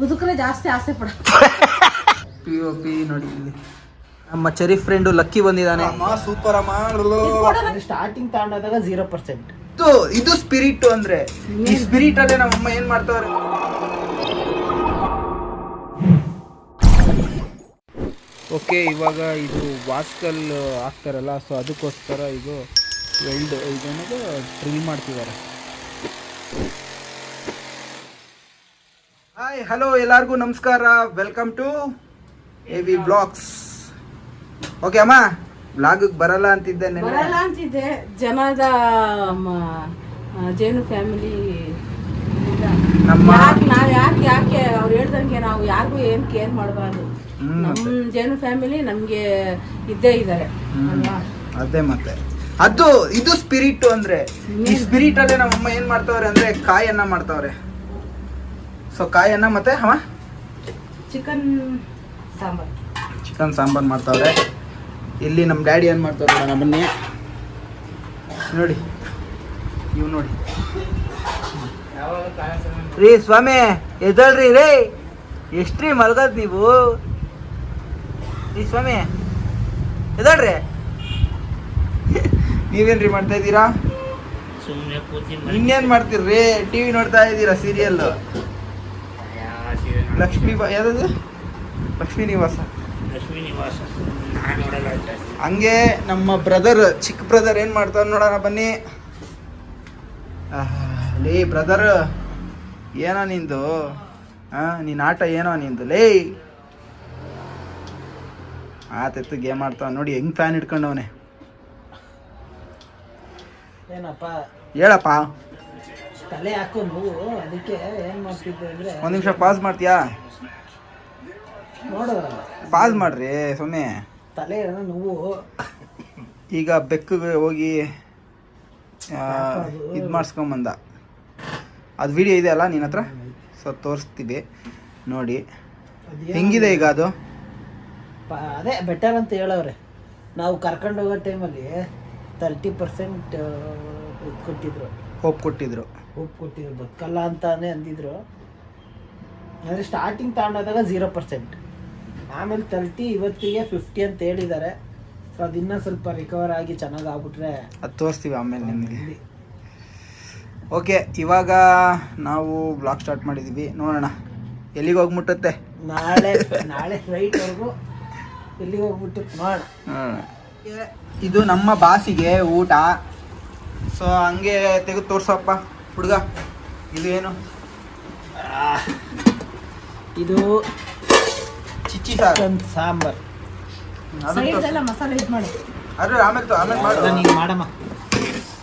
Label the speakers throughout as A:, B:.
A: ಮುದುಕರೇ ಜಾಸ್ತಿ ಆಸೆ ಪಡ
B: ಪಿ ಒ ಪಿ ನೋಡಿ ಇಲ್ಲಿ. ನಮ್ಮ ಚೆರಿ ಫ್ರೆಂಡು ಲಕ್ಕಿ ಬಂದಿದ್ದಾನೆ. ಸೂಪರ್ ಅಮ್ಮ.
C: ಸ್ಟಾರ್ಟಿಂಗ್ ತಗೊಂಡಾಗ ಜೀರೋ ಪರ್ಸೆಂಟ್
B: ಇದು ಇದು ಸ್ಪಿರಿಟ್ ಅಂದ್ರೆ. ಈ ಸ್ಪಿರಿಟ್ ಅಲ್ಲೇ ನಮ್ಮಮ್ಮ ಏನ್ ಮಾಡ್ತಾವ್ರೆ? ಓಕೆ ಇವಾಗ ಇದು ವಾಸ್ಕಲ್ ಹಾಕ್ತಾರಲ್ಲ ಸೊ ಅದಕ್ಕೋಸ್ಕರ ಇದು ವೆಲ್ಡ್ ಇದನ್ನ ಟ್ರೀ ಮಾಡ್ತಿದ್ದಾರೆ. ಹಾಯ್ ಹಲೋ ಎಲ್ಲರಿಗೂ ನಮಸ್ಕಾರ. Welcome to A V blogs okay ಅಮ್ಮ ಬ್ಲಾಗಿಗೆ ಬರಲ್ಲ ಅಂತಿದ್ದೆ ನೆನ್ನೆ.
A: ಬರಲ್ಲ ಅಂತಿದ್ದೆ. ಜನದ ಮ, ಜೇನು ಫ್ಯಾಮಿಲಿ
B: ನಮ್ಮ
A: ನಾವ್ ಯಾಕೆ ಯಾಕೆ ಅವ್ರು ಹೇಳ್ದಂಗೆ ನಾವು ಯಾರಿಗೂ ಏನ್ ಕೇರ್ ಮಾಡಬಾರ್ದು.
B: ಹ್ಮ್,
A: ನಮ್ ಜೇನು ಫ್ಯಾಮಿಲಿ ನಮ್ಗೆ ಇದ್ದೇ ಇದ್ದಾರೆ ಅಲ್ವಾ?
B: ಅದೇ ಮತ್ತೆ. ಅದು ಇದು ಸ್ಪಿರಿಟ್ ಅಂದ್ರೆ ಈ ಸ್ಪಿರಿಟ್ ಅಲ್ಲೇ ನಮ್ಮಮ್ಮ ಏನ್ ಮಾಡ್ತಾವ್ರೆ ಅಂದ್ರೆ ಕಾಯನ್ನ ಮಾಡ್ತಾವ್ರೆ. ಸೊ ಕಾಯನ್ನ ಮತ್ತೆ ಹಮ್ಮ
A: ಚಿಕನ್ ಸಾಂಬಾರ್.
B: ಚಿಕನ್ ಸಾಂಬಾರ್ ಮಾಡ್ತಾವ್ರೆ. ಇಲ್ಲಿ ನಮ್ಮ ಡ್ಯಾಡಿ ಏನ್ ಮಾಡ್ತಾವ್ರೆ ನೋಡೋಣ ಬನ್ನಿ. ನೋಡಿ ಇವ್ ನೋಡಿ. ರೀ ಸ್ವಾಮಿ ಎದಳ್ರಿ ರೇ. ಎಷ್ಟ್ರಿ ಮಲಗದ್ ನೀವು? ರೀ ಸ್ವಾಮಿ ಎದಳ್ರಿ ನೀವೇನ್ರಿ ಮಾಡ್ತಾ ಇದ್ದೀರಾ? ಇನ್ನೇನ್ ಮಾಡ್ತೀರ್ರಿ? ಟಿವಿ ನೋಡ್ತಾ ಇದ್ದೀರಾ ಸೀರಿಯಲ್ ಲಕ್ಷ್ಮೀ ಬ ಯಾವ್ದು ಲಕ್ಷ್ಮೀ ನಿವಾಸ.
C: ಲಕ್ಷ್ಮೀ ನಿವಾಸ.
B: ಹಂಗೆ ನಮ್ಮ ಬ್ರದರ್ ಚಿಕ್ಕ ಬ್ರದರ್ ಏನ್ ಮಾಡ್ತಾರ ನೋಡೋಣ ಬನ್ನಿ. ಲೇ ಬ್ರದರ್ ಏನೋ ನಿಂದು? ಆ ನಿನ್ನ ಆಟ ಏನೋ ನಿಂದು? ಲೇ. ಆತೆತ್ತು ಗೇಮ್ ಆಡ್ತಾವ ನೋಡಿ ಹೆಂಗ್ ಫ್ಯಾನ್ ಹಿಡ್ಕೊಂಡವನೆ.
C: ಏನಪ್ಪ?
B: ಹೇಳಪ್ಪ.
C: ತಲೆ ಹಾಕೋ ನೋವು ಅದಕ್ಕೆ ಏನ್ ಮಾಡ್ತಿದ್ದೆ ಅಂದ್ರೆ
B: ಒಂದ್ ನಿಮಿಷ ಪಾಸ್ ಮಾಡ್ತೀಯಾ?
C: ನೋಡು.
B: ಪಾಸ್ ಮಾಡ್ರಿ ಸುಮ್ಮನೆ
C: ತಲೆ ನೋವು.
B: ಈಗ ಬೆಕ್ಕ ಹೋಗಿ ಇದು ಮಾಡಿಸ್ಕೊಂಬಂದ ಅದು ವಿಡಿಯೋ ಇದೆ ಅಲ್ಲ ನಿನ್ನ ಹತ್ರ? ಸೊ ತೋರಿಸ್ತೀವಿ. ನೋಡಿ. ಹೆಂಗಿದೆ ಈಗ ಅದು?
C: ಅದೇ ಬೆಟರ್ ಅಂತ ಹೇಳವ್ರೆ. ನಾವು ಕರ್ಕೊಂಡು ಹೋಗೋ ಟೈಮಲ್ಲಿ ತರ್ಟಿ ಪರ್ಸೆಂಟ್ ಇದು ಕೊಟ್ಟಿದ್ರು.
B: ಹೋಪ್ ಕೊಟ್ಟಿದ್ರು.
C: ಹೋಪ್ ಕೊಟ್ಟಿದ್ರು ಬದುಕಲ್ಲ ಅಂತಾನೆ ಅಂದಿದ್ರು. ಅಂದರೆ ಸ್ಟಾರ್ಟಿಂಗ್ ತಗೊಂಡಾಗ ಝೀರೋ ಪರ್ಸೆಂಟ್ ಆಮೇಲೆ ತರ್ಟಿ ಇವತ್ತಿಗೆ ಫಿಫ್ಟಿ ಅಂತ ಹೇಳಿದ್ದಾರೆ. ಸೊ ಅದಿನ್ನೂ ಸ್ವಲ್ಪ ರಿಕವರ್ ಆಗಿ ಚೆನ್ನಾಗಿ ಆಗ್ಬಿಟ್ರೆ
B: ಅದು ತೋರಿಸ್ತೀವಿ ಆಮೇಲೆ ನಿಮಗೆ. ಓಕೆ ಇವಾಗ ನಾವು ಬ್ಲಾಗ್ ಸ್ಟಾರ್ಟ್ ಮಾಡಿದ್ದೀವಿ ನೋಡೋಣ. ಎಲ್ಲಿಗೆ ಹೋಗಿ ಮುಟ್ಟುತ್ತೆ
C: ನಾಳೆ ನಾಳೆ ಫ್ಲೈಟ್ವರೆಗೂ ಎಲ್ಲಿಗೆ ಹೋಗ್ಬಿಟ್ಟು ನೋಡೋಣ.
B: ಇದು ನಮ್ಮ ಬಾಸಿಗೆ ಊಟ. ಸೊ ಹಂಗೆ ತೆಗೆದು ತೋರ್ಸಪ್ಪ. ಹುಡುಗ ಇದು ಏನು?
C: ಇದು
B: ಚಿಚ್ಚಿ ಸಾರು.
C: ಸಾಂಬಾರ್.
A: ಮಸಾಲೆ ಇದು ಮಾಡಿ.
B: ಅದ್ರ ಆಮೇಲೆ ಆಮೇಲೆ ಮಾಡು.
C: ನೀನು ಮಾಡಮ್ಮ.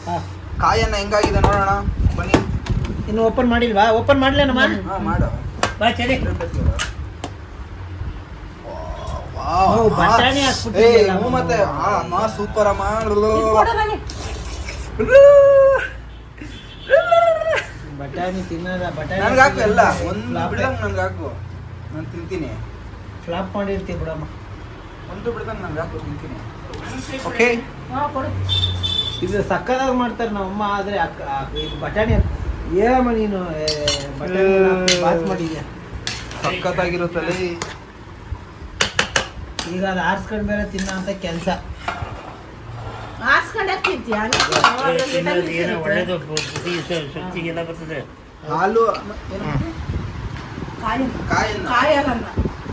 C: ಹಾಂ.
B: ಕಾಯನ್ನ ಹೆಂಗಾಗಿದೆ ನೋಡೋಣ ಬನ್ನಿ.
C: ಇನ್ನು ಓಪನ್ ಮಾಡಿಲ್ವಾ? ಓಪನ್ ಮಾಡ್ಲೇನಮ್ಮ?
B: ಹಾ, ಮಾಡು.
C: ಬಾ ಚಳಿ.
B: ಮತ್ತೆ ಆ, ಅಮ್ಮ ಸೂಪರ್ ಅಮ್ಮ.
C: ಬಟಾಣಿ ತಿನ್ನಲ್ಲ ಬಟಾಣಿ
B: ನನಗೆ ಹಾಕು ಎಲ್ಲ. ಒಂದು ಬಿಡಂಗ ನನಗೆ ಹಾಕು. ನಾನು ತಿಂತೀನಿ.
C: ಫ್ಲಾಪ್ ಮಾಡಿರ್ತೀವಿ ಬಿಡಮ್ಮ.
B: ಒಂದು ಬಿಡ್ದಂಗೆ ನನ್ಗೆ ಹಾಕು ತಿಂತೀನಿ. ಓಕೆ
A: ಹಾ, ಕೊಡು.
C: ಇದು ಸಕ್ಕದಾಗಿ ಮಾಡ್ತಾರೆ ನಮ್ಮಮ್ಮ ಅಮ್ಮ ಆದರೆ ಅಕ್ಕ- ಇದು ಬಟಾಣಿ ಏನಮ್ಮ ನೀನು ಏ, ಬಟಾಣಿ ಬಾತ್ ಮಾಡಿದ್ಯಾ?
B: ಸಖತ್ತಾಗಿರುತ್ತಲ್ಲಿ
C: ಈಗ ಅದು ಆರಿಸ್ಕೊಂಡು ಬೇರೆ ತಿನ್ನೋ ಅಂತ ಕೆಲಸ. ಶಕ್ತಿಗೆಲ್ಲ ಬರ್ತದೆ?
B: ಹಾಲು ಕಾಯನ್ನ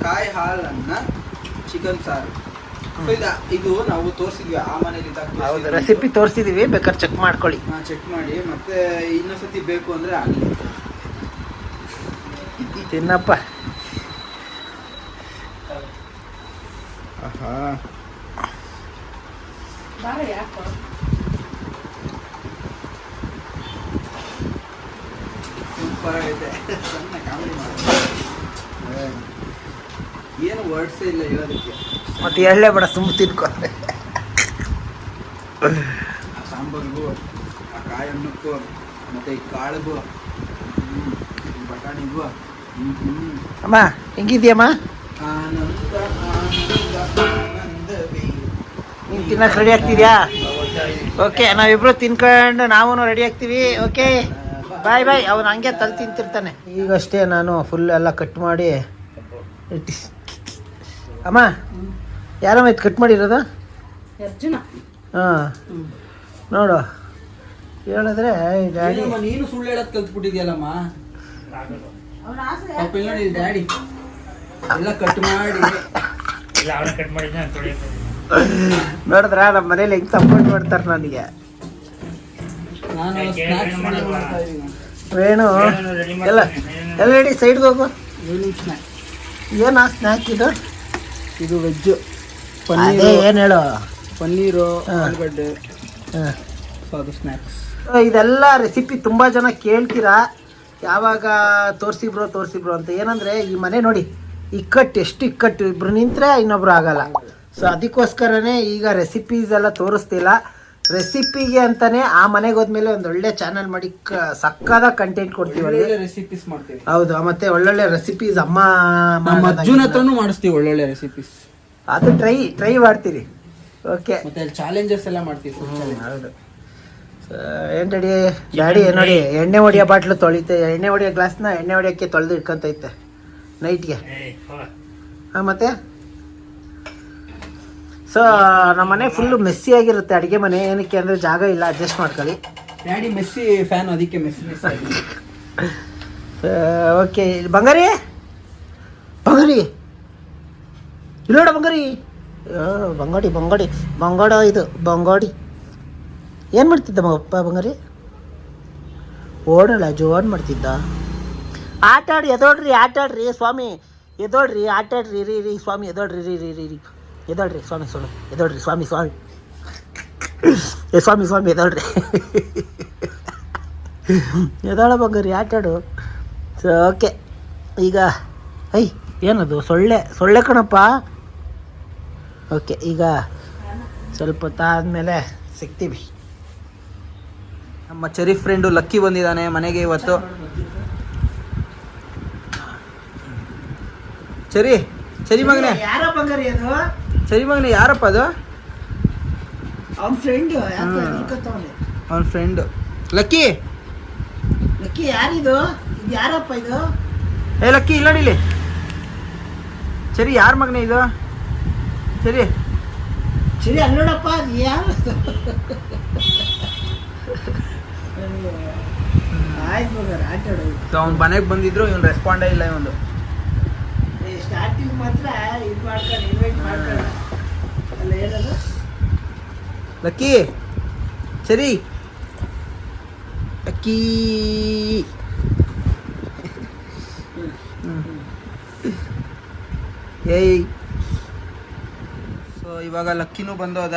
B: ಕಾಯಿ ಹಾಲನ್ನ. ಚಿಕನ್ ಸಾರು. ಇದು ನಾವು ತೋರಿಸಿದ್ವಿ ಆ ಮನೇಲಿ
C: ಹೌದು ರೆಸಿಪಿ ತೋರಿಸಿದೀವಿ ಬೇಕಾದ್ರೆ ಚೆಕ್ ಮಾಡ್ಕೊಳ್ಳಿ.
B: ಚೆಕ್ ಮಾಡಿ ಮತ್ತೆ ಇನ್ನೊಂದ್ಸತಿ ಬೇಕು ಅಂದ್ರೆ ಅಲ್ಲಿ
C: ತಿನ್ನಪ್ಪ.
B: ಆಹಾ ಸಣ್ಣ ಕಾಮಿಡಿ ಏನು ವರ್ಡ್ಸ್ ಇಲ್ಲ ಹೇಳೋದಕ್ಕೆ
C: ಮತ್ತೆ ಎಳ್ಳೆ ಬೇಡ ತುಂಬ ತಿನ್ಕೊ
B: ಆ ಸಾಂಬಾರಿಗೂ ಆ ಕಾಯನ್ನಕ್ಕೂ ಮತ್ತೆ ಈ ಕಾಳಿಗೂ ಬಟಾಣಿಗೂ.
C: ಅಮ್ಮ ಹೆಂಗಿದ್ಯಮ್ಮ
B: ಆನಂದ ಆನಂದ ಆನಂದವೇ.
C: ನೀನು ತಿನ್ನಕ್ಕೆ ರೆಡಿ ಆಗ್ತಿದ್ಯಾ? ಓಕೆ ನಾವಿಬ್ರು ತಿನ್ಕೊಂಡು ನಾವು ರೆಡಿ ಆಗ್ತೀವಿ ಓಕೆ ಬಾಯ್ ಬಾಯ್ ಅವ್ನು ಹಂಗೆ ತಲೆ ತಿಂತಿರ್ತಾನೆ. ಈಗಷ್ಟೇ ನಾನು ಫುಲ್ ಎಲ್ಲ ಕಟ್ ಮಾಡಿ ಇಟ್ಟಿ ಅಮ್ಮ ಯಾರಮ್ಮ ಇದು ಕಟ್ ಮಾಡಿರೋದು?
A: ಅರ್ಜುನ.
C: ಹಾಂ. ನೋಡು ಹೇಳಿದ್ರೆ ಡ್ಯಾಡಿ
B: ನೀನು ಸುಳ್ಳು ಹೇಳೋದ್ ಕಲ್ತ್ಬಿಟ್ಟಿದ್ಯಲ್ಲಮ್ಮ? ಪಾಪ ಇಲ್ಲಿ ನೋಡಿ ಡ್ಯಾಡಿ. ಎಲ್ಲ ಕಟ್ ಮಾಡಿ.
C: ನೋಡಿದ್ರ ನಮ್ಮ ಮನೇಲಿ ಹೆಂಗ್ ಸಪೋರ್ಟ್ ಮಾಡ್ತಾರೆ ನನಗೆ.
B: ನಾನು ಸ್ನಾಕ್ಸ್ ಮಾಡ್ತಾ ಇದೀನಿ.
C: ವೇಣು. ಎಲ್ಲ ಎಲ್ಲ ರೆಡಿ ಸೈಡ್ಗೆ ಹೋಗು
B: ಈವ್ನಿಂಗ್ ಸ್ನ್ಯಾಕ್
C: ಏನಾ ಸ್ನ್ಯಾಕ್ ಇದು?
B: ಇದು
C: ವೆಜ್ಜು
B: ಪನ್ನೀರ್.
C: ಏನು ಹೇಳು?
B: ಪನ್ನೀರು. ಆಲೂಗಡ್ಡೆ.
C: ಹಾಂ.
B: ಸೊ ಅದು ಸ್ನ್ಯಾಕ್ಸ್
C: ಇದೆಲ್ಲ ರೆಸಿಪಿ ತುಂಬ ಜನ ಕೇಳ್ತೀರಾ. ಯಾವಾಗ ತೋರಿಸಿಬ್ರೋ ತೋರಿಸಿಬ್ರೋ ತೋರಿಸಿ ಬ್ರೋ ಅಂತ. ಏನಂದರೆ ಈ ಮನೆ ನೋಡಿ ಇಕ್ಕಟ್ಟು ಎಷ್ಟು ಇಕ್ಕಟ್ಟು. ಇಬ್ರು ನಿಂತರೆ ಇನ್ನೊಬ್ರು ಆಗಲ್ಲ. ಸೊ ಅದಕ್ಕೋಸ್ಕರನೇ ಈಗ ರೆಸಿಪೀಸ್ ಎಲ್ಲ ತೋರಿಸ್ತಿಲ್ಲ. ರೆಸಿಪಿಗೆ ಅಂತಾನೆ ಆ ಮನೆಗೆ ಹೋದ್ಮೇಲೆ ಒಂದು ಒಳ್ಳೆ ಚಾನಲ್ ಮಾಡಿ ಕ ಸಕ್ಕದ ಕಂಟೆಂಟ್ ಕೊಡ್ತೀವಿ
B: ರೆಸಿಪೀಸ್ ಮಾಡ್ತೀವಿ.
C: ಹೌದು ಮತ್ತೆ ಒಳ್ಳೊಳ್ಳೆ ರೆಸಿಪೀಸ್ ಅಮ್ಮ
B: ನಮ್ಮ
C: ಮಾಡೋದಾಗಿರ್ಬೋದು.
B: ಹತ್ರನೂ ಮಾಡಿಸ್ತೀವಿ ಒಳ್ಳೊಳ್ಳೆ ರೆಸಿಪೀಸ್
C: ಅದು ಟ್ರೈ ಟ್ರೈ ಮಾಡ್ತೀರಿ. ಓಕೆ
B: ಮತ್ತೆ ಅಲ್ಲಿ ಚಾಲೆಂಜಸ್ ಎಲ್ಲ ಮಾಡ್ತೀವಿ.
C: ಹೌದು. ಏನು ರೆಡಿ ಡ್ಯಾಡಿ ನೋಡಿ? ಎಣ್ಣೆ ಹೊಡಿಯೋ ಬಾಟ್ಲು ತೊಳಿತೆ. ಎಣ್ಣೆ ಹೊಡಿಯೋ ಗ್ಲಾಸ್ನ ಎಣ್ಣೆ ಹೊಡಿಯೋಕ್ಕೆ ತೊಳೆದು ಇಟ್ಕೊಂತೈತೆ ನೈಟ್ಗೆ ಹಾಂ ಮತ್ತೆ? ಸೊ ನಮ್ಮ ಮನೆ ಫುಲ್ಲು ಮೆಸ್ಸಿ ಆಗಿರುತ್ತೆ. ಅಡುಗೆ ಮನೆ ಏನಕ್ಕೆ ಅಂದರೆ ಜಾಗ ಇಲ್ಲ ಅಡ್ಜಸ್ಟ್ ಮಾಡ್ಕೊಳ್ಳಿ.
B: ಡ್ಯಾಡಿ ಮೆಸ್ಸಿ ಫ್ಯಾನ್ ಅದಕ್ಕೆ ಮೆಸ್ಸಿ ಮೆಸ್ಸಿ
C: ಓಕೆ ಬಂಗಾರಿ? ಬಂಗಾರಿ? ಇಲ್ಲೋಡ ಬಂಗಾರಿ. ಬಂಗಾಡಿ ಬಂಗಾಡಿ. ಬಂಗಾಡ ಇದು ಬಂಗಾಡಿ. ಏನು ಮಾಡ್ತಿದ್ದ ಅಪ್ಪ ಬಂಗಾರಿ? ಓಡಲ್ಲ ಜೋನ್ ಮಾಡ್ತಿದ್ದ. ಆಟಾಡಿ ಎದೋಡ್ರಿ ಆಟಾಡ್ರಿ ಸ್ವಾಮಿ. ಎದೋಡ್ರಿ ಆಟಾಡ್ರಿ ರೀ ರೀ ಸ್ವಾಮಿ ಎದೋಡ್ರಿ ರೀ ರೀ ರೀ ರೀ. ಎದೋಡ್ರಿ ಸ್ವಾಮಿ ಸ್ವಾಮಿ, ಎದಳ್ರಿ, ಸ್ವಾಮಿ ಸ್ವಾಮಿ. ಏ, ಸ್ವಾಮಿ ಸ್ವಾಮಿ, ಎದಳ್ರಿ. ಎದಳ ಬಂಗಾರ ಆಟಾಡು ಓಕೆ. ಈಗ, ಐ, ಏನದು, ಸೊಳ್ಳೆ ಸೊಳ್ಳೆ ಕಣಪ್ಪ. ಓಕೆ, ಈಗ ಸ್ವಲ್ಪ ತಾದ್ಮೇಲೆ ಸಿಗ್ತೀವಿ.
B: ನಮ್ಮ ಚೆರಿ ಫ್ರೆಂಡು ಲಕ್ಕಿ ಬಂದಿದ್ದಾನೆ ಮನೆಗೆ ಇವತ್ತು. ಚರಿ ಚರಿ ಮಗನೇ.
C: ಯಾರೋ ಬಂಗಾರಿ ಅದು
B: ಚರಿ ಮಗನ ಯಾರಪ್ಪ ಅದು?
C: ಅವ್ನ ಫ್ರೆಂಡ್
B: ಅವ್ನ ಫ್ರೆಂಡ್ ಲಕ್ಕಿ!
C: ಲಕ್ಕಿ ಯಾರಿದು? ಇದು ಯಾರಪ್ಪ ಇದು?
B: ಏ ಲಕ್ಕಿ ಇಲ್ಲ ಇಲ್ಲಿ. ಸರಿ ಯಾರ ಮಗನೇ ಇದು? ಸರಿ.
C: ಸರಿ ಅಲ್ಲಿ ನೋಡಪ್ಪ ಅದು ಯಾರು? ಆಯ್ತು ಬಂಗಾರ ಆಟ ಆಡೋದು.
B: ಅವ್ನ ಮನೆಗೆ ಬಂದಿದ್ರು ಇವ್ನು ರೆಸ್ಪಾಂಡೇ ಇಲ್ಲ ಇವನು
C: ಸ್ಟಾರ್ಟಿಂಗ್ ಮಾತ್ರ ಇದು ಮಾಡ್ಕೊಂಡು ಇನ್ವೈಟ್ ಮಾಡ್ಕೊಂಡು. ಅಲ್ಲ ಏನದು
B: ಲಕ್ಕಿ ಸರಿ. ಅಕ್ಕಿ. ಏಯ್. ಸೊ ಇವಾಗ ಲಕ್ಕಿನೂ ಬಂದೋದ.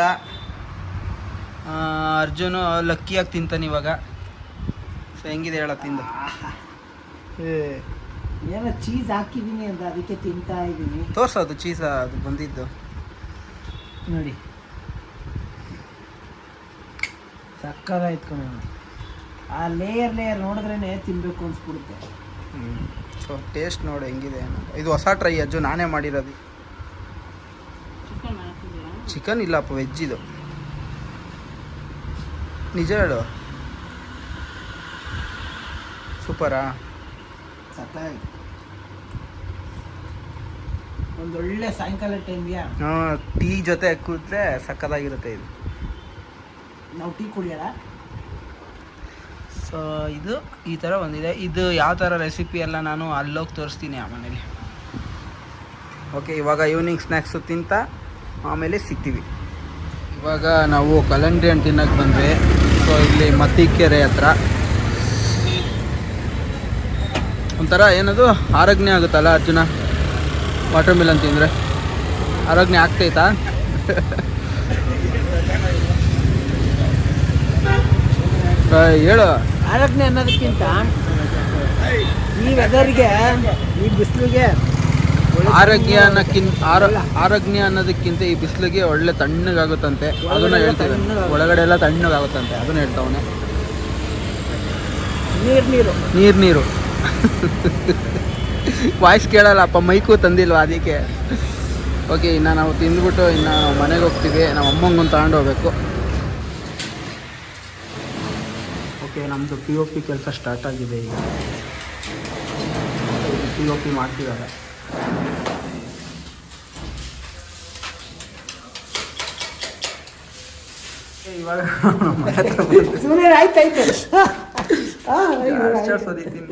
B: ಅರ್ಜುನು ಲಕ್ಕಿಯಾಗಿ ತಿಂತಾನೆ ಇವಾಗ. ಸೊ ಹೆಂಗಿದೆ ಹೇಳ ತಿಂದು?
C: ಏನೋ ಚೀಸ್ ಹಾಕಿದ್ದೀನಿ ಅಂತ ಅದಕ್ಕೆ ತಿಂತಾ ಇದ್ದೀನಿ
B: ತೋರ್ಸೋದು ಚೀಸ್ ಅದು ಬಂದಿದ್ದು.
C: ನೋಡಿ. ಸಕ್ಕದಾಯ್ತು ಕಣ. ಆ ಲೇಯರ್ ಲೇಯರ್ ನೋಡಿದ್ರೇ ತಿನ್ಬೇಕು ಅನ್ಸ್ಬಿಡುತ್ತೆ.
B: ಸೊ ಟೇಸ್ಟ್ ನೋಡು ಹೆಂಗಿದೆ ಇದು ಹೊಸ ಟ್ರೈ ಅಜ್ಜು ನಾನೇ ಮಾಡಿರೋದು.
A: ಚಿಕನ್
B: ಇಲ್ಲಪ್ಪ ವೆಜ್ ಇದು. ನಿಜ ಹೇಳು. ಸೂಪರಾ
C: ಸಕ್ಕದಾಯ್ತು. ಒಂದೊಳ್ಳೆ ಸಾಯಂಕಾಲ ಟೈಮ್ಗೆ
B: ಟೀ ಜೊತೆ ಕೂತ್ರೆ ಸಕ್ಕದಾಗಿರುತ್ತೆ ಇದು.
C: ನಾವು ಟೀ ಕುಡಿಯೋಣ
B: ಸೊ ಇದು ಈ ಥರ ಬಂದಿದೆ ಇದು ಯಾವ ಥರ ರೆಸಿಪಿ ಎಲ್ಲ ನಾನು ಅಲ್ಲೋಗಿ ತೋರಿಸ್ತೀನಿ ಆ ಮನೇಲಿ. ಓಕೆ ಇವಾಗ ಈವ್ನಿಂಗ್ ಸ್ನ್ಯಾಕ್ಸು ತಿಂತ ಆಮೇಲೆ ಸಿಗ್ತೀವಿ. ಇವಾಗ ನಾವು ಕಲಂಡ್ರಿ ಹಣ್ಣು ತಿನ್ನಕ್ಕೆ ಬಂದ್ವಿ. ಸೊ ಇಲ್ಲಿ ಮತ್ತಿಕೆರೆ ಹತ್ರ. ಒಂಥರ ಏನದು? ಆರೋಗ್ಯ ಆಗುತ್ತಲ್ಲ ಅರ್ಜುನ? ವಾಟರ್ ಮಿಲನ್ ತಿಂದರೆ. ಆರೋಗ್ಯ ಆಗ್ತೈತಾ? ಹೇಳು.
C: ಆರೋಗ್ಯ ಅನ್ನೋದಕ್ಕಿಂತ ಈ ವೆದರ್ಗೆ ಈ ಬಿಸಿಲಿಗೆ
B: ಆರೋಗ್ಯ ಅನ್ನೋಕ್ಕಿಂತ ಆರೋ ಆರೋಗ್ಯ ಅನ್ನೋದಕ್ಕಿಂತ ಈ ಬಿಸಿಲಿಗೆ ಒಳ್ಳೆ ತಣ್ಣಗಾಗುತ್ತಂತೆ. ಅದನ್ನ ಹೇಳ್ತಾರೆ ಒಳಗಡೆ ಎಲ್ಲ ತಣ್ಣಗಾಗುತ್ತಂತೆ. ಅದನ್ನ ಹೇಳ್ತಾವನೆ.
C: ನೀರು ನೀರು.
B: ನೀರು ನೀರು. ವಾಯ್ಸ್ ಕೇಳಲ್ಲಪ್ಪ ಮೈಕು ತಂದಿಲ್ವಾ ಅದಕ್ಕೆ? ಓಕೆ ಇನ್ನು ನಾವು ತಿಂದ್ಬಿಟ್ಟು ಇನ್ನು ಮನೆಗೆ ಹೋಗ್ತೀವಿ ನಮ್ಮ ಅಮ್ಮಂಗೊಂದು ತಗೊಂಡು ಹೋಗ್ಬೇಕು. ಓಕೆ ನಮ್ಮದು ಪಿ ಒ ಪಿ ಕೆಲಸ ಸ್ಟಾರ್ಟ್ ಆಗಿದೆ ಈಗ. ಪಿ ಒ ಪಿ ಮಾಡ್ತಿದ್ದಾರೆ. ಇವಾಗ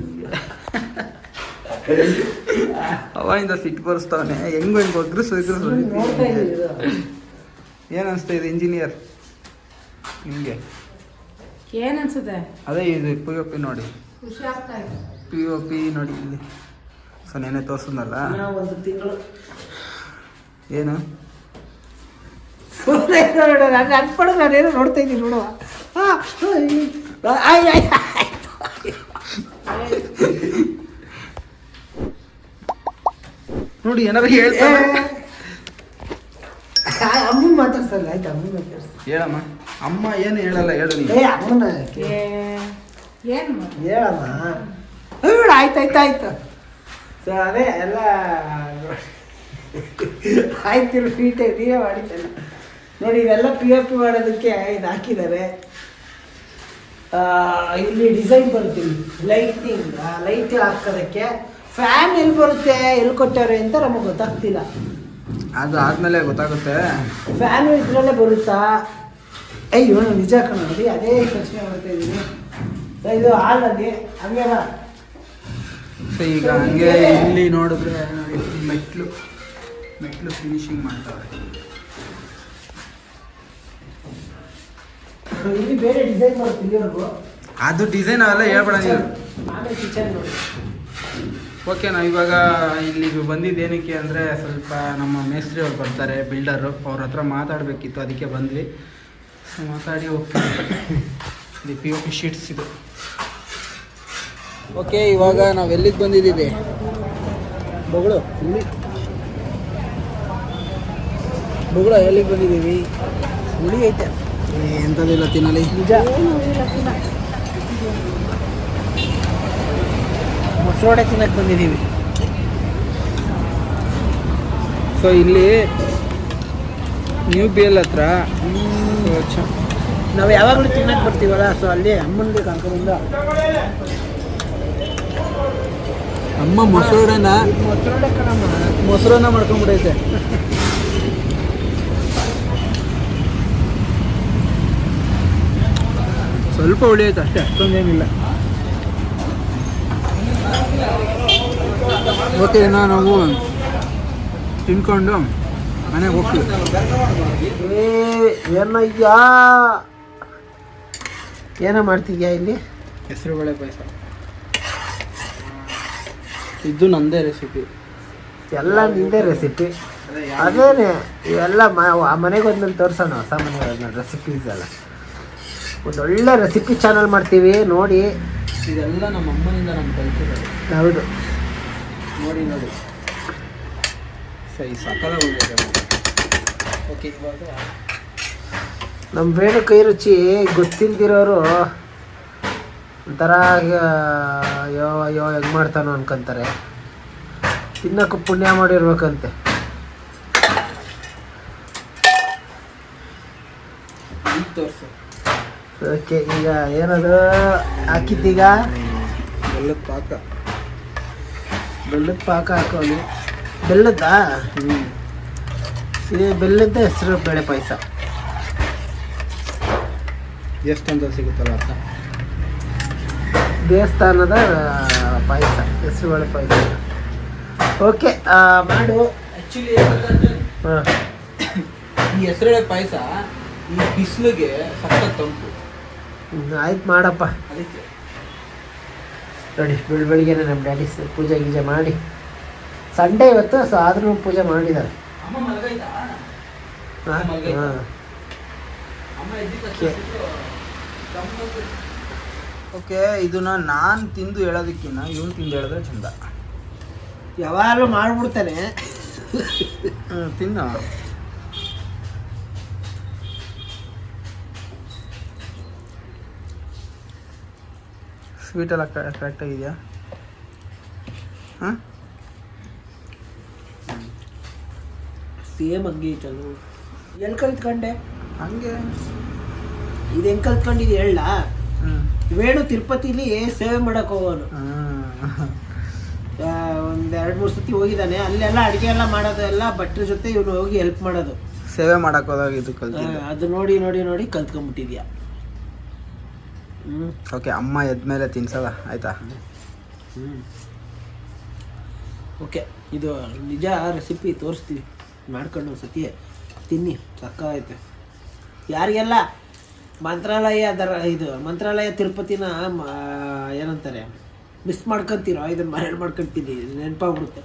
B: ಅವಾಗಿಂದ ಸಿಟ್ಟು ಬರ್ಸ್ತಾವನೆ ಹೆಂಗ್ ಹೆಂಗ್ ಒಗ್ರಸ್ ಒಗ್ರಸ್ ಏನು ಅನಿಸ್ತಾ ಇದೆ ಇಂಜಿನಿಯರ್ ನಿಮ್ಗೆ
A: ಏನ್ ಅನ್ಸುತ್ತೆ
B: ಅದೇ ಇದು ಪಿ ಒ ಪಿ ನೋಡಿ ಪಿ ಒ ಪಿ ನೋಡಿ ಇಲ್ಲಿ ಸೊ ನೆನೆ ತೋರ್ಸದ್ನಲ್ಲ ಏನು
C: ನಾನು ಅನ್ಪಡು ನಾನೇನೋ ನೋಡ್ತಾ ಇದ್ದೀನಿ ನೋಡುವ ಆ, ಆಯ್, ಆಯ್, ಆಯ್ತು.
B: ನೋಡಿ ಏನಾರು
C: ಹೇಳ್ತಾ
B: ಹೇಳ್ತಾನೆ
C: ಅಮ್ಮನ್ ಮಾತಾಡ್ಸಲ್ಲ ಆಯ್ತು? ಅಮ್ಮನ ಮಾತಾಡ್ಸ.
B: ಹೇಳಮ್ಮ. ಅಮ್ಮ ಏನು ಹೇಳಲ್ಲ ಹೇಳು ನೀನು.
C: ಏ ಅಮ್ಮನ
A: ಏನು?
C: ಹೇಳಮ್ಮ. ನೋಡು ಆಯ್ತು ಆಯ್ತು ಆಯ್ತು. ಸೊ ಅದೇ ಎಲ್ಲ ಆಯ್ತು ಫೀಟ್ ಇದೆಯೇ ಮಾಡಿದ್ದಲ್ಲ. ನೋಡಿ ಇವೆಲ್ಲ ಪಿ ಎಫ್ ಪಿ ಮಾಡೋದಕ್ಕೆ ಇದು ಹಾಕಿದ್ದಾರೆ. ಆ, ಇಲ್ಲಿ ಡಿಸೈನ್ ಬರ್ತೀವಿ ಲೈಟಿಂಗ್ ಲೈಟ್ ಹಾಕೋದಕ್ಕೆ ಫ್ಯಾನ್ ಎಲ್ಲಿ ಬರುತ್ತೆ ಎಲ್ಲಿ ಕೊಟ್ಟವ್ರೆ ಅಂತ ನಮಗೆ ಗೊತ್ತಾಗ್ತಿಲ್ಲ.
B: ಅದು ಆದ್ಮೇಲೆ ಗೊತ್ತಾಗುತ್ತೆ.
C: ಫ್ಯಾನು ಇದ್ರಲ್ಲೇ ಬರುತ್ತಾ? ಅಯ್ಯೋ ನಾನು ನಿಜ ಕಣಿ ಅದೇ ಪ್ರಶ್ನೆ ಮಾಡ್ತಾ ಇದ್ದೀನಿ. ಇದು ಹಾಲಲ್ಲಿ ಹಂಗೆಲ್ಲ.
B: ಸೊ ಈಗ ಹಂಗೆ ಇಲ್ಲಿ ನೋಡಿದ್ರೆ ನೋಡಿ ಮೆಟ್ಲು ಮೆಟ್ಲು ಫಿನಿಶಿಂಗ್ ಮಾಡ್ತಾರೆ.
C: ಇಲ್ಲಿ ಬೇರೆ ಡಿಸೈನ್ ಮಾಡ್ತೀವಿ
B: ಅದು ಡಿಸೈನ್ ಅವೆಲ್ಲ ಹೇಳ್ಬೇಡ ನೀವು.
C: ಆಮೇಲೆ ಕಿಚನ್ ನೋಡಿ.
B: ಓಕೆ ನಾವು ಇವಾಗ ಇಲ್ಲಿಗೆ ಬಂದಿದ್ದು ಏನಕ್ಕೆ ಅಂದರೆ ಸ್ವಲ್ಪ ನಮ್ಮ ಮೇಸ್ತ್ರಿ ಅವ್ರು ಬರ್ತಾರೆ ಬಿಲ್ಡರು ಅವ್ರ. ಹತ್ರ ಮಾತಾಡಬೇಕಿತ್ತು ಅದಕ್ಕೆ ಬಂದ್ವಿ. ಸೊ ಮಾತಾಡಿ ಹೋಗ್ತೀವಿ ಇದು ಪಿ ಯು ಪಿ ಶೀಟ್ಸ್ ಇದು. ಓಕೆ ಇವಾಗ ನಾವು ಎಲ್ಲಿಗೆ ಬಂದಿದ್ದೀವಿ? ಬೊಗಳು ಇಲ್ಲಿ. ಬೊಗಳು ಎಲ್ಲಿಗೆ ಬಂದಿದ್ದೀವಿ? ಹುಳಿ ಐತೆ. ಎಂಥದಿಲ್ಲ ತಿನ್ನಲಿ.
C: ನಿಜ ಮೊಸರೋಡೆ ತಿನ್ನಕ್ಕೆ ಬಂದಿದ್ದೀವಿ.
B: ಸೊ ಇಲ್ಲಿ ನ್ಯೂ ಬಿ ಎಲ್ ಹತ್ರ
C: ನಾವು ಯಾವಾಗಲೂ ತಿನ್ನಕ್ಕೆ ಬರ್ತೀವಲ್ಲ ಸೊ ಅಲ್ಲಿ ಅಮ್ಮನಿಗೆ ಕರ್ಕೊಂಡ್ಬಂದ
B: ಅಮ್ಮ ಮೊಸರನ್ನ ಮೊಸರನ್ನ ಮಾಡ್ಕೊಂಡ್ಬಿಡೈತೆ. ಸ್ವಲ್ಪ ಉಳಿಯುತ್ತೆ ಅಷ್ಟೇ ಅಷ್ಟೊಂದೇನಿಲ್ಲ. ಓಕೆ ಏನೋ ನಾವು ತಿನ್ಕೊಂಡು ಮನೆಗೆ ಹೋಗ್ತೀವಿ.
C: ಏ ಏನಯ್ಯ ಏನೋ ಮಾಡ್ತಿದ್ಯಾ ಇಲ್ಲಿ?
B: ಹೆಸರು ಬೇಳೆ ಪಾಯಸ. ಇದು ನಂದೇ ರೆಸಿಪಿ
C: ಎಲ್ಲ ನಿಂದೇ ರೆಸಿಪಿ ಅದೇನೆ ಇವೆಲ್ಲ ಆ ಮನೆಗೆ ಹೋದ್ಮೇಲೆ ತೋರಿಸೋಣ ಹೊಸ ಮನೆಗೆ ಹೋದ್ಮೇಲೆ ರೆಸಿಪೀಸ್ ಎಲ್ಲ. ಒಂದೊಳ್ಳೆ ಒಳ್ಳೆ ರೆಸಿಪಿ ಚಾನಲ್ ಮಾಡ್ತೀವಿ ನೋಡಿ.
B: ಇದೆಲ್ಲ ನಮ್ಮ ಅಮ್ಮನಿಂದ ನಮ್ಮ ಕಲ್ತಿರೋದು.
C: ಹೌದು.
B: ನೋಡಿ ನೋಡಿ. ಸರಿ ಸಕಲ ಓಕೆ ಇವಾಗ
C: ನಮ್ಮ ಬೇಡ ಕೈ ರುಚಿ ಗೊತ್ತಿಲ್ದಿರೋರು ಒಂಥರ ಅಯ್ಯೋ ಅಯ್ಯೋ ಹೆಂಗೆ ಮಾಡ್ತಾನೋ ಅನ್ಕೊಂತಾರೆ. ತಿನ್ನಕ್ಕೂ ಪುಣ್ಯ ಮಾಡಿರ್ಬೇಕಂತೆ
B: ಈಗ ತೋರಿಸು
C: ಓಕೆ ಈಗ ಏನದು? ಹಾಕಿದ್ದೀಗ?
B: ಬೆಲ್ಲದ ಪಾಕ.
C: ಬೆಲ್ಲದ ಪಾಕ ಹಾಕೋದು. ಬೆಲ್ಲದ?
B: ಹ್ಞೂ
C: ಸಿಹಿ ಬೆಲ್ಲದ ಹೆಸರು ಬೇಳೆ ಪಾಯಸ.
B: ಎಷ್ಟು ಅಂತ ಸಿಗುತ್ತಲ್ಲ ಅರ್ಥ?
C: ದೇವಸ್ಥಾನದ ಪಾಯಸ ಹೆಸರು ಬೇಳೆ ಪಾಯಸ. ಓಕೆ ಮಾಡು.
B: ಆ್ಯಕ್ಚುಲಿ
C: ಹಾಂ.
B: ಈ ಹೆಸರುಳೆ ಪಾಯಸ ಈ ಬಿಸಿಲಿಗೆ ಸಖತ್ ತಂಪು.
C: ಆಯ್ತು ಮಾಡಪ್ಪ.
B: ಅದಕ್ಕೆ.
C: ನೋಡಿ ಬೆಳ ಬೆಳಿಗ್ಗೆ ನಮ್ಮ ಡ್ಯಾಡಿ ಪೂಜೆ ಗೀಜೆ ಮಾಡಿ. ಸಂಡೇ ಇವತ್ತು ಸೊ ಆದರೂ ಪೂಜೆ ಮಾಡಿದ್ದಾರೆ.
B: ಓಕೆ. ಇದನ್ನ ನಾನು ತಿಂದು ಹೇಳೋದಕ್ಕಿಂತ ಇವನು ತಿಂದು ಹೇಳಿದ್ರೆ ಚಂದ.
C: ಯಾವಾಗಲೂ ಮಾಡಿಬಿಡ್ತಾನೆ.
B: ತಿನ್ನು ಸ್ವೀಟ್ ಎಲ್ಲ ಕರೆಕ್ಟಾಗಿದೆಯಾ ಹಾಂ?
C: ಸೇಮ್ ಹಂಗೆ ಐತಲ್ಲ ಎಲ್ಲಿ ಕಲ್ತ್ಕೊಂಡೆ?
B: ಹಂಗೆ.
C: ಇದು ಹೆಂಗೆ ಕಲ್ತ್ಕೊಂಡಿದ್ದು ಹೇಳ? ವೇಣು ತಿರುಪತಿಲಿ ಸೇವೆ ಮಾಡಕ್ಕೆ ಹೋಗೋನು. ಒಂದು ಎರಡು ಮೂರು ಸತಿ ಹೋಗಿದ್ದಾನೆ. ಅಲ್ಲೆಲ್ಲ ಅಡಿಗೆ ಎಲ್ಲ ಮಾಡೋದೆಲ್ಲ ಭಟ್ರ ಜೊತೆ ಇವನು ಹೋಗಿ ಹೆಲ್ಪ್ ಮಾಡೋದು.
B: ಸೇವೆ ಮಾಡಕ್ ಹೋದಾಗ ಇದು ಕಲ್ತು
C: ಅದು ನೋಡಿ ನೋಡಿ ನೋಡಿ ಕಲ್ತ್ಕೊಂಡ್ಬಿಟ್ಟಿದ್ಯಾ?
B: ಓಕೆ ಅಮ್ಮ ಎದ್ಮೇಲೆ ತಿನ್ಸಲ್ಲ ಆಯ್ತಾ?
C: ಓಕೆ ಇದು ನಿಜ ರೆಸಿಪಿ ತೋರಿಸ್ತೀವಿ. ಮಾಡ್ಕೊಂಡು ಒಂದ್ಸತಿ ತಿನ್ನಿ ಸಕ್ಕ ಐತೆ ಯಾರಿಗೆಲ್ಲ ಮಂತ್ರಾಲಯ ದರ ಇದು ಮಂತ್ರಾಲಯ ತಿರುಪತಿನ ಮ- ಏನಂತಾರೆ ಮಿಸ್ ಮಾಡ್ಕೊತೀರೋ ಇದನ್ನ ಮನೇಲಿ ಮಾಡ್ಕೊಂತೀನಿ ನೆನಪಾಗ್ಬಿಡುತ್ತೆ.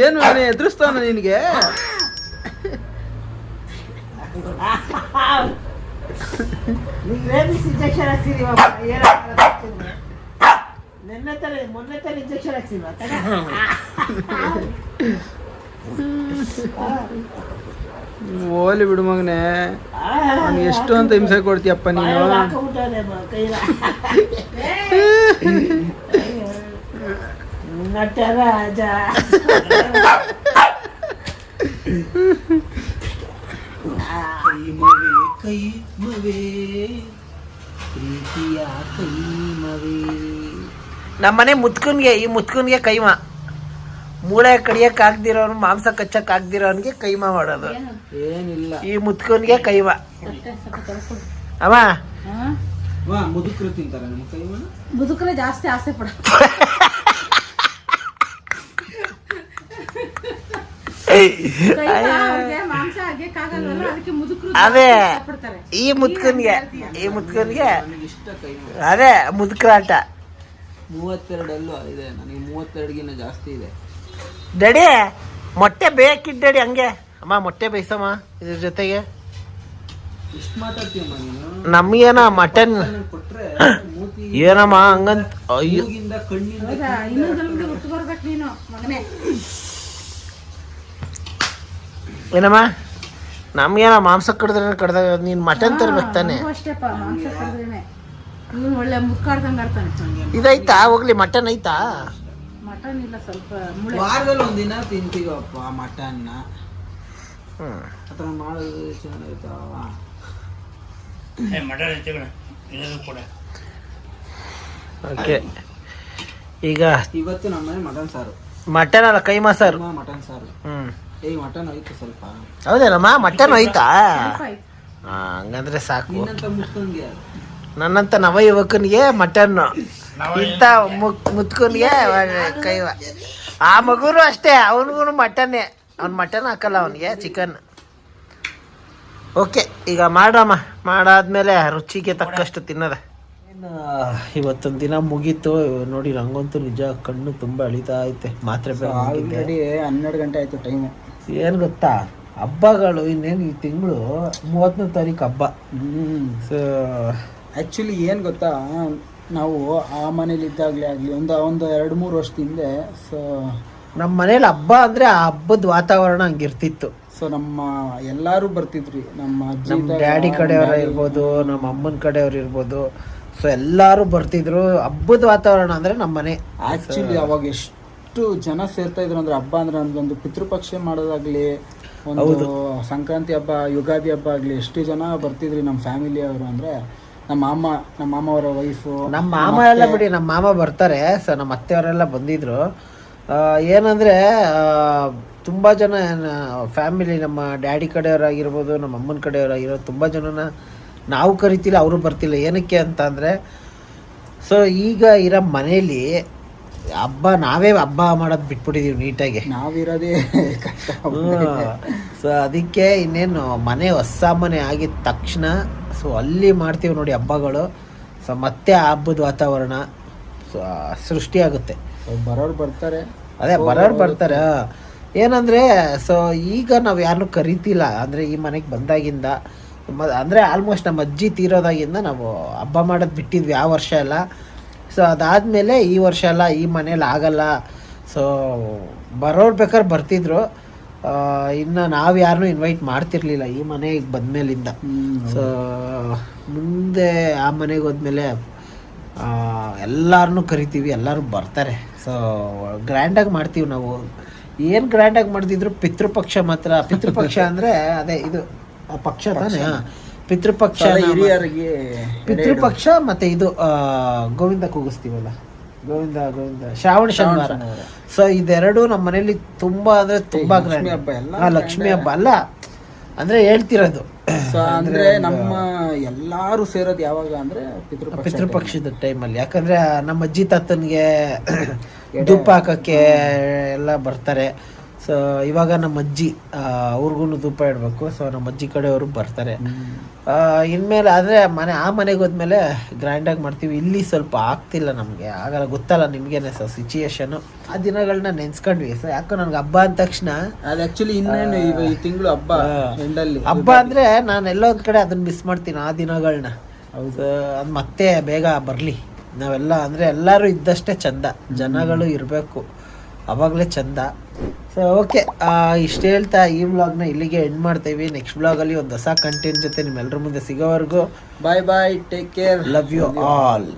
B: ಏನು ಎದುರಿಸ್ತಾನ ನಿನಗೆ?
C: ನೀವು ರೇಬಿಸ್ ಇಂಜೆಕ್ಷನ್ ಹಾಕ್ಸಿರಿ ನಿನ್ನೆ ತರ ಮೊನ್ನೆ ತರ ಇಂಜೆಕ್ಷನ್ ಹಾಕ್ಸಿಲ್ವಾ
B: ಓಲಿ ಬಿಡು ಮಗನೆ. ಎಷ್ಟು ಅಂತ ಹಿಂಸೆ ಕೊಡ್ತೀಯಪ್ಪ ನೀನು?
C: ನಟರಾಜ ಕೈ ಮವೆ ಕೈ ಮವೆ. ಪ್ರೀತಿಯ ಕೈ ಮವೆ. ನಮ್ಮನೆ ಮುತ್ಕನ್ಗೆ ಈ ಮುತ್ಕನ್ಗೆ ಕೈಮ ಮೂಳೆ ಕಡಿಯಕ್ ಆಗ್ದಿರೋನು ಮಾಂಸ ಕಚ್ಚಕ್ ಆಗ್ದಿರೋನ್ಗೆ ಕೈಮ ಮಾಡೋದು.
B: ಏನಿಲ್ಲ.
C: ಈ ಮುತ್ಕನ್ಗೆ ಕೈಮ
A: ಅವ
B: ವಾ ಮುದುಕರು ತಿಂತಾರೆ ನಮ್ಮ
A: ಜಾಸ್ತಿ ಆಸೆ ಪಡ ಅವ್ರಿಗೆ ಮಾಂಸ ಆಗಕ್ಕಾಗಲ್ವಲ್ಲ ಅದಕ್ಕೆ ಮುದುಕರು
C: ಅದೇ. ಈ ಮುದ್ಕನ್ಗೆ ಈ
B: ಮುದ್ಕನ್ಗೆ
C: ಅದೇ ಮುದ್ಕರಾಟ
B: ಮೂವತ್ತೆರಡಲ್ಲೂ ಇದೆ ನನಗೆ ಮೂವತ್ತೆರಡಿಗಿನ್ನ ಜಾಸ್ತಿ ಇದೆ.
C: ಡಡಿ ಮೊಟ್ಟೆ ಬೇಕಿದ್ದಡಿ ಹಂಗೆ. ಅಮ್ಮ ಮೊಟ್ಟೆ ಬೇಯಿಸಮ್ಮ ಇದ್ರ ಜೊತೆಗೆ. ನಮ್ಗೇನ ಮಟನ್ ಏನಮ್ಮ ಹಂಗಂತ ಅಯ್ಯೋ.
B: ಮೂಗಿಂದ ಕಣ್ಣಿಂದ
A: ಇನ್ನೊಂದು ಜನ್ಮದಲ್ಲಿ ಹುಟ್ಟು ಬರ್ಬೇಕು ನೀನು ಮಗನೇ.
C: ಏನಮ್ಮ? ನಮ್ಗೇನ ಮಾಂಸ ಕಡಿದ್ರೆ ಕಡ್ದಾಗ ನೀನ್ ಮಟನ್ ತರ್ಬೇಕು ತಾನೆ.
A: ಅಷ್ಟೇಪ್ಪ ಮಾಂಸ ಕಡಿದ್ರೇನೆ. ಇವನು ಒಳ್ಳೆ ಮುಕ್ಕಾಡ್ದಂಗೆ ಆಡ್ತಾನೆ
C: ಇದೈತಾ ಹೋಗ್ಲಿ ಮಟನ್ ಐತಾ
A: ಮಟನ್ ಇಲ್ಲ ಸ್ವಲ್ಪ ಮುಳೆ.
B: ವಾರದಲ್ಲಿ ಒಂದಿನ ತಿಂತೀವಪ್ಪ ಮಟನ್ನ. ಆ ಥರ ಮಾಡೋದು ಚೆನ್ನಾಗಿರ್ತಾವ
C: ಓಕೆ. ಈಗ
B: ಇವತ್ತು ನಮ್ಮನೆ ಮಟನ್ ಸಾರು.
C: ಮಟನ್ ಅಲ್ಲ ಕೈಮಾ ಸಾರು.
B: ಮಟನ್ ಸಾರು.
C: ಹ್ಮ್.
B: ಏಯ್ ಮಟನ್ ಹೋಯ್ತು ಸ್ವಲ್ಪ.
C: ಹೌದೇನಮ್ಮ ಮಟನ್ ಐತಾ
A: ಸ್ವಲ್ಪ ಆಯ್ತು.
C: ಹಾ, ಹಂಗಂದ್ರೆ ಸಾಕು.
B: ನಿನ್ನಂತ ಮುಟ್ಕೊಂಡ್ಗೆ
C: ನನ್ನಂತ ನವ ಯುವಕನಿಗೆ ಮಟನ್. ಇಂಥ ಮುತ್ಕನ್ಗೆ ಕೈವ. ಆ ಮಗುನು ಅಷ್ಟೇ ಅವನಿಗೂ ಮಟನ್ನೇ. ಅವ್ನು ಮಟನ್ ಹಾಕಲ್ಲ ಅವನಿಗೆ ಚಿಕನ್ ಓಕೆ ಈಗ ಮಾಡಮ್ಮ ಮಾಡಾದ್ಮೇಲೆ ರುಚಿಗೆ ತಕ್ಕಷ್ಟು ತಿನ್ನದ. ಇವತ್ತೊಂದು ದಿನ ಮುಗೀತು. ನೋಡಿ ನಂಗಂತೂ ನಿಜ ಕಣ್ಣು ತುಂಬ ಅಳಿತಾ ಐತೆ. ಮಾತ್ರೆ.
B: ಆಲ್ರೆಡಿ ಹನ್ನೆರಡು ಗಂಟೆ ಆಯ್ತು ಟೈಮು
C: ಏನ್ ಗೊತ್ತಾ? ಹಬ್ಬಗಳು ಇನ್ನೇನು ಈ ತಿಂಗಳು ಮೂವತ್ತನೇ ತಾರೀಕು ಹಬ್ಬ. ಸೊ
B: ಆ್ಯಕ್ಚುಲಿ ಏನು ಗೊತ್ತಾ? ನಾವು ಆ ಮನೇಲಿ ಇದ್ದಾಗಲೇ ಆಗಲಿ ಒಂದು ಒಂದು ಎರಡು ಮೂರು ವರ್ಷದ ಹಿಂದೆ ಸೊ
C: ನಮ್ಮ ಮನೇಲಿ ಹಬ್ಬ ಅಂದ್ರೆ ಆ ಹಬ್ಬದ ವಾತಾವರಣ ಹಂಗಿರ್ತಿತ್ತು.
B: ಸೊ ನಮ್ಮ ಎಲ್ಲರೂ ಬರ್ತಿದ್ರಿ. ನಮ್ಮ ಅಜ್ಜಿ
C: ನಮ್ಮ ಡ್ಯಾಡಿ ಕಡೆಯವ್ರ ಇರ್ಬೋದು ನಮ್ಮ ಅಮ್ಮನ ಕಡೆಯವ್ರು ಇರ್ಬೋದು. ಸೊ ಎಲ್ಲರೂ ಬರ್ತಿದ್ರು. ಹಬ್ಬದ ವಾತಾವರಣ ಅಂದ್ರೆ ನಮ್ಮ ಮನೆ.
B: ಆಕ್ಚುಲಿ ಅವಾಗ ಎಷ್ಟು ಜನ ಸೇರ್ತಾ ಇದ್ರು ಅಂದ್ರೆ ಹಬ್ಬ ಅಂದ್ರೆ ಒಂದು ಪಿತೃಪಕ್ಷ ಮಾಡೋದಾಗ್ಲಿ ಒಂದು ಸಂಕ್ರಾಂತಿ ಹಬ್ಬ ಯುಗಾದಿ ಹಬ್ಬ ಆಗ್ಲಿ ಎಷ್ಟು ಜನ ಬರ್ತಿದ್ರಿ ನಮ್ಮ ಫ್ಯಾಮಿಲಿ ಅವರು ಅಂದ್ರೆ? ನಮ್ಮ ಮಾಮ ನಮ್ಮ ಮಾಮ ಅವರ ವೈಫು
C: ನಮ್ಮ ಮಾಮ ಎಲ್ಲ ಬಿಡಿ ನಮ್ಮ ಮಾಮ ಬರ್ತಾರೆ ಸೊ ನಮ್ಮ ಅತ್ತೆಯವರೆಲ್ಲ ಬಂದಿದ್ರು. ಏನಂದ್ರೆ ತುಂಬಾ ಜನ ಫ್ಯಾಮಿಲಿ ನಮ್ಮ ಡ್ಯಾಡಿ ಕಡೆಯವರಾಗಿರ್ಬೋದು ನಮ್ಮ ಅಮ್ಮನ ಕಡೆಯವರಾಗಿರ್ಬೋದು ತುಂಬಾ ಜನನ ನಾವು ಕರಿತಿಲ್ಲ ಅವರು ಬರ್ತಿಲ್ಲ. ಏನಕ್ಕೆ ಅಂತ ಅಂದರೆ ಸೊ ಈಗ ಇರೋ ಮನೇಲಿ ಹಬ್ಬ ನಾವೇ ಹಬ್ಬ ಮಾಡೋದು ಬಿಟ್ಬಿಟ್ಟಿದೀವಿ ನೀಟಾಗಿ.
B: ನಾವಿರೋದೇ ಕಷ್ಟ
C: ಸೊ ಅದಕ್ಕೆ ಇನ್ನೇನು ಮನೆ ಹೊಸ ಮನೆ ಆಗಿದ ತಕ್ಷಣ ಸೊ ಅಲ್ಲಿ ಮಾಡ್ತೀವಿ ನೋಡಿ ಹಬ್ಬಗಳು. ಸೊ ಮತ್ತೆ ಆ ಹಬ್ಬದ ವಾತಾವರಣ ಸೊ ಸೃಷ್ಟಿಯಾಗುತ್ತೆ
B: So, ಬರೋರು ಬರ್ತಾರೆ.
C: ಅದೇ ಬರೋರು ಬರ್ತಾರೆ. ಏನಂದ್ರೆ ಸೊ ಈಗ ನಾವು ಯಾರನ್ನೂ ಕರಿತಿಲ್ಲ. ಅಂದ್ರೆ ಈ ಮನೆಗೆ ಬಂದಾಗಿಂದ ಅಂದ್ರೆ ಆಲ್ಮೋಸ್ಟ್ ನಮ್ಮ ಅಜ್ಜಿ ತೀರೋದಾಗಿಂದ ನಾವು ಹಬ್ಬ ಮಾಡೋದು ಬಿಟ್ಟಿದ್ವಿ ಆ ವರ್ಷ ಎಲ್ಲ. ಸೊ ಅದಾದಮೇಲೆ ಈ ವರ್ಷ ಎಲ್ಲ ಈ ಮನೇಲಿ ಆಗಲ್ಲ. ಸೊ ಬರೋರು ಬೇಕಾದ್ರೆ ಬರ್ತಿದ್ರು. ಇನ್ನು ನಾವು ಯಾರನ್ನೂ ಇನ್ವೈಟ್ ಮಾಡ್ತಿರ್ಲಿಲ್ಲ ಈ ಮನೆಗೆ ಬಂದಮೇಲಿಂದ. ಸೊ ಮುಂದೆ ಆ ಮನೆಗೆ ಹೋದ್ಮೇಲೆ ಎಲ್ಲರನ್ನೂ ಕರಿತೀವಿ ಎಲ್ಲರೂ ಬರ್ತಾರೆ. ಸೊ ಗ್ರ್ಯಾಂಡಾಗಿ ಮಾಡ್ತೀವಿ ನಾವು. ಏನು ಗ್ರ್ಯಾಂಡಾಗಿ ಮಾಡ್ತಿದ್ರು ಪಿತೃಪಕ್ಷ ಮಾತ್ರ. ಪಿತೃಪಕ್ಷ ಅಂದರೆ ಅದೇ ಇದು ಆ ಪಕ್ಷ ತಾನೆ? ಪಿತೃಪಕ್ಷ
B: ಹಿರಿಯರಿಗೆ
C: ಪಿತೃಪಕ್ಷ ಮತ್ತೆ ಇದು ಆ, ಗೋವಿಂದ ಕೂಗಿಸ್ತೀವಲ್ಲ? ಗೋವಿಂದ ಗೋವಿಂದ. ಶ್ರಾವಣ ಶನಿವಾರ.
B: ಶನಿವಾರ.
C: ಸೊ ಇದೆರಡು ನಮ್ಮ ಮನೇಲಿ ತುಂಬಾ ಅಂದ್ರೆ ತುಂಬಾ
B: ಲಕ್ಷ್ಮಿ ಹಬ್ಬ ಎಲ್ಲ
C: ಹಾ ಲಕ್ಷ್ಮಿ ಹಬ್ಬ ಅಲ್ಲ ಅಂದ್ರೆ ಹೇಳ್ತಿರೋದು.
B: ಸೊ ಅಂದ್ರೆ ನಮ್ಮ ಎಲ್ಲಾರು ಸೇರೋದು ಯಾವಾಗ ಅಂದ್ರೆ ಪಿತೃಪಕ್ಷ
C: ಪಿತೃಪಕ್ಷದ ಟೈಮಲ್ಲಿ ಯಾಕಂದ್ರೆ ನಮ್ಮ ಅಜ್ಜಿ ತಾತನ್ಗೆ ದುಪ್ಪ ಹಾಕಕ್ಕೆ ಎಲ್ಲ ಬರ್ತಾರೆ. ಸೊ ಇವಾಗ ನಮ್ಮ ಅಜ್ಜಿ ಅವ್ರಿಗೂ ಧೂಪ ಇಡಬೇಕು. ಸೊ ನಮ್ಮ ಅಜ್ಜಿ ಕಡೆಯವರು ಬರ್ತಾರೆ. ಇನ್ಮೇಲೆ ಆದರೆ ಮನೆ ಆ ಮನೆಗೆ ಹೋದ್ಮೇಲೆ ಗ್ರ್ಯಾಂಡಾಗಿ ಮಾಡ್ತೀವಿ. ಇಲ್ಲಿ ಸ್ವಲ್ಪ ಆಗ್ತಿಲ್ಲ ನಮಗೆ. ಆಗಲ್ಲ ಗೊತ್ತಲ್ಲ ನಿಮಗೇನೆ ಸರ್ ಸಿಚುಯೇಷನು ಆ ದಿನಗಳನ್ನ ನೆನ್ಸ್ಕೊಂಡ್ವಿ. ಸರ್ ಯಾಕೋ ನನಗೆ ಹಬ್ಬ ಅಂದ ತಕ್ಷಣ
B: ಅದು ಆಕ್ಚುಲಿ ಇನ್ನೇನು ಈ ತಿಂಗಳು ಹಬ್ಬ ಎಂಡಲ್ಲಿ
C: ಹಬ್ಬ ಅಂದರೆ ನಾನು ಎಲ್ಲೋ ಒಂದ್ ಕಡೆ ಅದನ್ನು ಮಿಸ್ ಮಾಡ್ತೀನಿ ಆ ದಿನಗಳನ್ನ ಹೌದು. ಅದು ಮತ್ತೆ ಬೇಗ ಬರಲಿ. ನಾವೆಲ್ಲ ಅಂದರೆ ಎಲ್ಲರೂ ಇದ್ದಷ್ಟೇ ಚಂದ. ಜನಗಳು ಇರಬೇಕು. ಅವಾಗಲೇ ಚಂದ. ಸೊ ಓಕೆ ಇಷ್ಟು ಹೇಳ್ತಾ ಈ ವ್ಲಾಗ್ನ ಇಲ್ಲಿಗೆ ಎಂಡ್ ಮಾಡ್ತೀವಿ. ನೆಕ್ಸ್ಟ್ ವ್ಲಾಗಲ್ಲಿ ಒಂದು ಹೊಸ ಕಂಟೆಂಟ್ ಜೊತೆ ನಿಮ್ಮೆಲ್ಲರ ಮುಂದೆ ಸಿಗೋವರೆಗೂ.
B: Bye bye take care
C: love you all